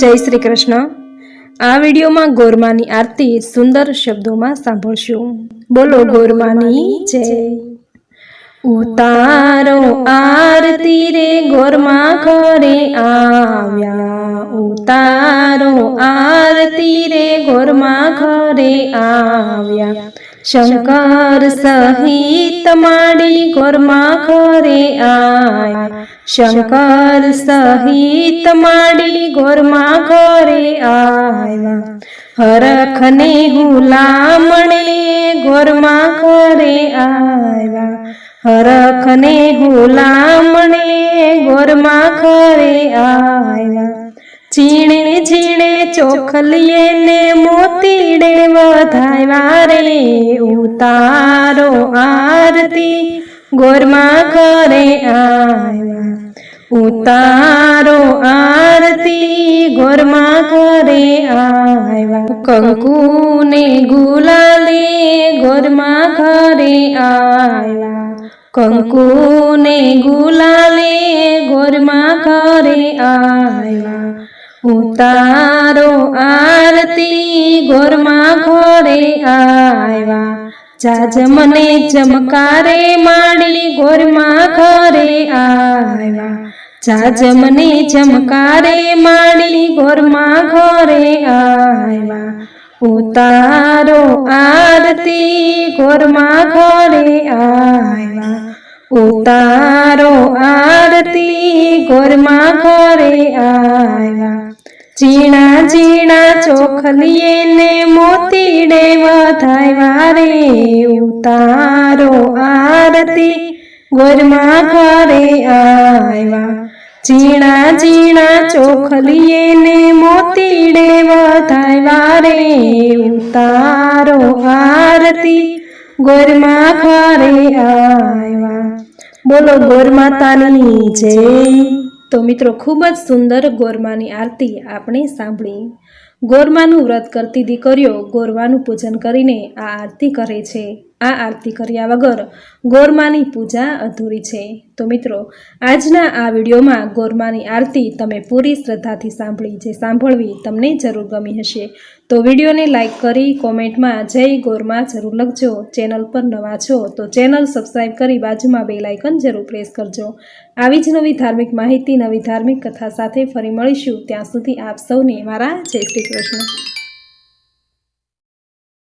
જય શ્રી કૃષ્ણ. આ વિડીયોમાં ગોરમાની આરતી સુંદર શબ્દોમાં સાંભળશું. બોલો ગોરમાની જય. ઉતારો આરતી રે ગોરમા ઘરે આવ્યા. ઉતારો આરતી રે ગોરમા ઘરે આવ્યા. શંકર સહિત માડી ગોરમા ઘરે આય. શંકર સહિત માડી ગોરમા ઘરે આવ્યા હરખને હુલામણે ગોરમા ઘરે આવ્યા હરખને હુલામણે ગોરમા ઘરે આવ્યા ચીણે ઝીણે ચોખલીએ ને મોતીડે વધાવ્યા રે ઉતારો આરતી. ગોરમા ઘરે આવ્યા. ઉતારો આરતી. ગોરમા ઘરે આવ્યા. કંકુને ગુલાલે ગોરમા ઘરે આવ્યા. કંકુને ગુલાલે ગોરમા ઘરે આવ્યા. ઉતારો આરતી ઘોરમાં ઘોરે આવ્યા. જાજ મને ચમકારે માડી ઘોરમાં ઘરે આવ્યા. જાજ મને ચમકારે માડી ઘોરમાં ઘરે આવ્યા. ઉતારો આરતી ઘોરમાં ઘરે આવ્યા. ઉતારો આરતી ઘોરમાં ઘરે આવ્યા. ઝીણા ઝીણા ચોખલીએ ને મોતીડે વધાવ્યા રે. ઉતારો આરતી, ગોરમા ઘરે આવ્યા. ઝીણા ઝીણા ચોખલીએ ને મોતીડે વધાવ્યા રે. ઉતારો આરતી, ગોરમા ઘરે આવ્યા. બોલો ગોરમાતાની જય. તો મિત્રો, ખૂબ જ સુંદર ગોરમાની આરતી આપણે સાંભળી. ગોરમાનું વ્રત કરતી દીકરીઓ ગોરવાનું પૂજન કરીને આ આરતી કરે છે. આ આરતી કર્યા વગર ગોરમાની પૂજા અધૂરી છે. તો મિત્રો, આજના આ વિડીયોમાં ગોરમાની આરતી તમે પૂરી શ્રદ્ધાથી સાંભળી જે સાંભળવી તમને જરૂર ગમી હશે. તો વિડીયોને લાઇક કરી કોમેન્ટમાં જય ગોરમા જરૂર લખજો. ચેનલ પર નવા છો તો ચેનલ સબસ્ક્રાઈબ કરી બાજુમાં બે લાઇકન જરૂર પ્રેસ કરજો. આવી જ નવી ધાર્મિક માહિતી, નવી ધાર્મિક કથા સાથે ફરી મળીશું. ત્યાં સુધી આપ સૌને મારા જય શ્રી કૃષ્ણ.